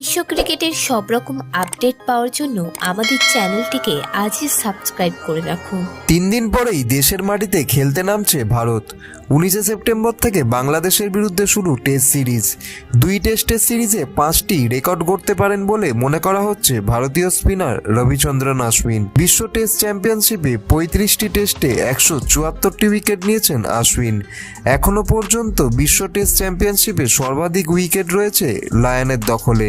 বিশ্ব ক্রিকেটের সব রকম আপডেট পাওয়ার জন্য আমাদের চ্যানেলটিকে আজই সাবস্ক্রাইব করে রাখুন তিন দিন পরেই দেশের মাটিতে খেলতে নামছে ভারত। উনিশে সেপ্টেম্বর থেকে বাংলাদেশের বিরুদ্ধে শুরু টেস্ট সিরিজ। দুই টেস্টের সিরিজে পাঁচটি রেকর্ড গড়তে পারেন বলে মনে করা হচ্ছে ভারতীয় স্পিনার রবিচন্দ্রন আশ্বিন। বিশ্ব টেস্ট চ্যাম্পিয়নশিপে পঁয়ত্রিশটি টেস্টে একশো চুয়াত্তরটি উইকেট নিয়েছেন আশ্বিন। এখনও পর্যন্ত বিশ্ব টেস্ট চ্যাম্পিয়নশিপে সর্বাধিক উইকেট রয়েছে লায়নের দখলে।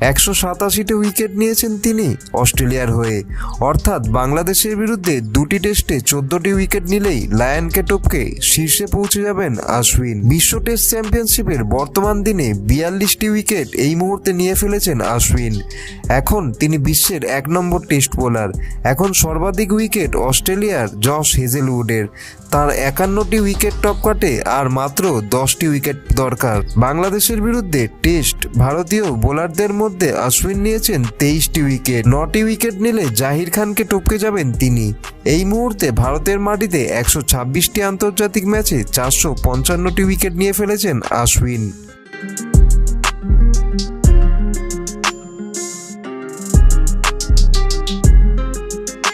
একশো সাতাশিটি উইকেট নিয়েছেন তিনি অস্ট্রেলিয়ার হয়ে। অর্থাৎ বাংলাদেশের বিরুদ্ধে দুটি টেস্টে চোদ্দটি উইকেট নিলেই লায়নকে টপকে শীর্ষে পৌঁছে যাবেন আশ্বিন বিশ্ব টেস্ট চ্যাম্পিয়নশিপের বর্তমান দিনে বিয়াল্লিশটি উইকেট এই মুহূর্তে নিয়ে ফেলেছেন আশ্বিন এখন তিনি বিশ্বের এক নম্বর টেস্ট বোলার। এখন সর্বাধিক উইকেট অস্ট্রেলিয়ার জশ হেজেলউডের। তার একান্নটি উইকেট টপকাটে আর মাত্র দশটি উইকেট দরকার। বাংলাদেশের বিরুদ্ধে টেস্ট ভারতীয় বোলারদের মধ্যে অশ্বিন নিয়েছেন তেইশটি উইকেট নটি উইকেট নিলে জাহির খানকে টপকে যাবেন তিনি। এই মুহূর্তে ভারতের মাটিতে একশো ছাব্বিশটি আন্তর্জাতিক ম্যাচে চারশো পঞ্চান্নটি উইকেট নিয়ে ফেলেছেন আশ্বিন।